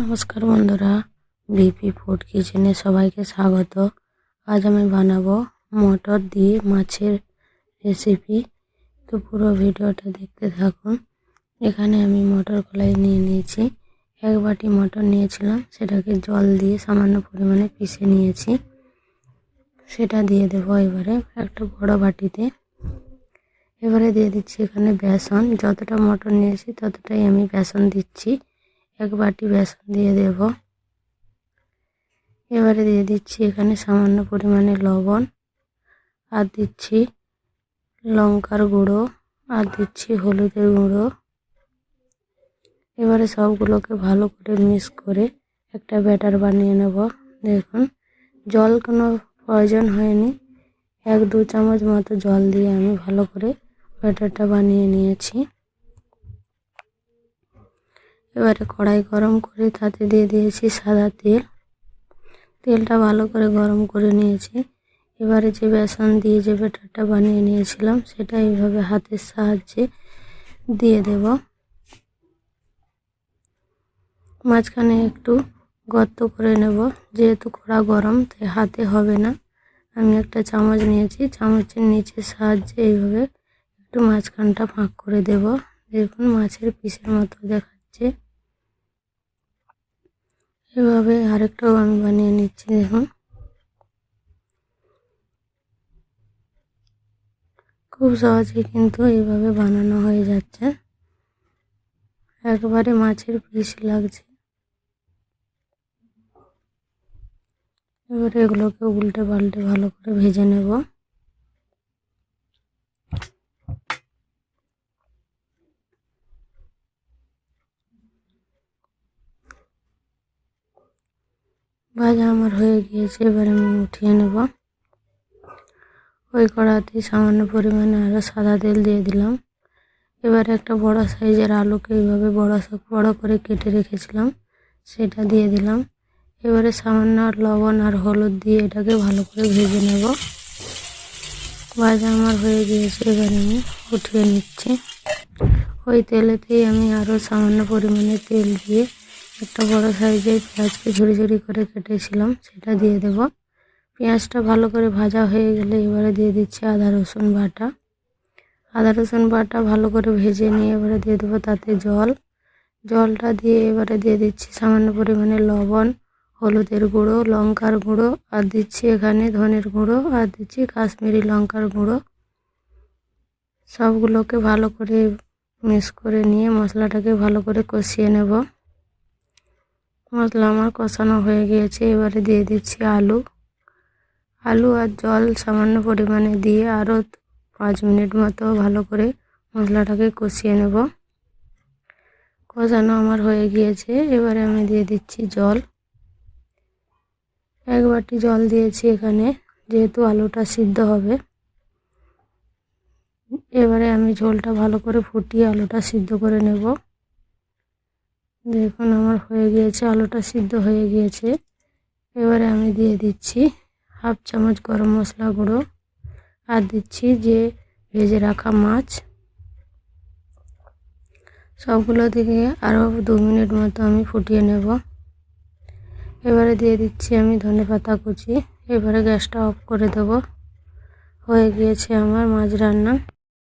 নমস্কার বন্ধুরা, BP food কিচেনে সবাইকে স্বাগত। আজ আমি বানাবো মটর দিয়ে মাছের রেসিপি। তো পুরো ভিডিওটা দেখতে থাকুন। এখানে আমি মটর কলাই নিয়ে নিয়েছি। এক বাটি মটর নিয়েছিলাম, সেটাকে জল দিয়ে সামান্য পরিমাণে পিষে নিয়েছি। সেটা দিয়ে দেবো এবারে একটা বড় বাটিতে। এবারে দিয়ে দিচ্ছি এখানে বেসন। যতটা মটর নিয়েছি, ততটাই আমি বেসন দিচ্ছি। এক বাটি বেসন দিয়ে দেব। এবারে দিয়ে দিচ্ছি এখানে সামান্য পরিমাণে লবণ। আর দিচ্ছি লঙ্কার গুঁড়ো। আর দিচ্ছি হলুদের গুঁড়ো। এবারে সবগুলোকে ভালো করে মিক্স করে একটা ব্যাটার বানিয়ে নেব। দেখুন, জল কোনো প্রয়োজন হয়নি। এক দু চামচ মতো জল দিয়ে আমি ভালো করে ব্যাটারটা বানিয়ে নিয়েছি। এবারে কড়াই গরম করে তাতে দিয়ে দিয়েছি সাদা তেল। তেলটা ভালো করে গরম করে নিয়েছি। এবারে যে বেসন দিয়ে যে ব্যাটারটা বানিয়ে নিয়েছিলাম, সেটা এইভাবে হাতের সাহায্যে দিয়ে দেব। মাঝখানে একটু গর্ত করে নেব। যেহেতু কড়া গরম, তাই হাতে হবে না। আমি একটা চামচ নিয়েছি। চামচের নিচের সাহায্যে এইভাবে একটু মাঝখানটা ফাঁক করে দেব। দেখুন, মাছের পিসের মতো দেখাচ্ছে। এভাবে আরেকটাও আমি বানিয়ে নিচ্ছি, দেখুন। খুব সহজে কিন্তু এইভাবে বানানো হয়ে যাচ্ছে। একবারে মাছের পিস লাগছে। এবারে এগুলোকে উল্টে পাল্টে ভালো করে ভেজে নেব। ভাজা আমার হয়ে গিয়েছে, এবার আমি উঠিয়ে নেব। ওই কড়াতে সামান্য পরিমাণে আরও সাদা তেল দিয়ে দিলাম। এবার একটা বড় সাইজের আলুকে এইভাবে বড় বড় করে কেটে রেখেছিলাম, সেটা দিয়ে দিলাম। এবারে সামান্য লবণ আর হলুদ দিয়ে এটাকে ভালো করে ভেজে নেব। ভাজা আমার হয়ে গিয়েছে, এবার আমি উঠিয়ে নিচ্ছি। ওই তেলেতেই আমি আরও সামান্য পরিমাণে তেল দিয়ে একটা বড় সাইজের পেঁয়াজকে ঝুড়ি ঝুড়ি করে কেটেছিলাম, সেটা দিয়ে দেব। পেঁয়াজটা ভালো করে ভাজা হয়ে গেলে এবারে দিয়ে দিচ্ছি আদা, রসুন বাটা। আদা, রসুন বাটা ভালো করে ভেজে নিয়ে এবারে দিয়ে দেবো তাতে জল। জলটা দিয়ে এবারে দিয়ে দিচ্ছি সামান্য পরিমাণে লবণ, হলুদের গুঁড়ো, লঙ্কার গুঁড়ো, আর দিচ্ছি এখানে ধনের গুঁড়ো, আর দিচ্ছি কাশ্মীরি লঙ্কার গুঁড়ো। সবগুলোকে ভালো করে মিক্স করে নিয়ে মশলাটাকে ভালো করে কষিয়ে নেব। মশলা আমার কষানো হয়ে গিয়েছে, এবারে দিয়ে দিচ্ছি আলু। আলু আর জল সামান্য পরিমাণে দিয়ে আরও পাঁচ মিনিট মতো ভালো করে মশলাটাকে কষিয়ে নেব। কষানো আমার হয়ে গিয়েছে, এবারে আমি দিয়ে দিচ্ছি জল। এক বাটি জল দিয়েছি এখানে, যেহেতু আলুটা সিদ্ধ হবে। এবারে আমি ঝোলটা ভালো করে ফুটিয়ে আলুটা সিদ্ধ করে নেব। দেখুন আমার হয়ে গিয়েছে, আলুটা সিদ্ধ হয়ে গিয়েছে। এবারে আমি দিয়ে দিচ্ছি হাফ চামচ গরম মশলা গুঁড়ো আর দিচ্ছি যে ভেজে রাখা মাছ। সবগুলো থেকে আরও দু মিনিট মতো আমি ফুটিয়ে নেব। এবারে দিয়ে দিচ্ছি আমি ধনে পাতা কুচি। এবারে গ্যাসটা অফ করে দেব। হয়ে গিয়েছে আমার মাছ রান্না।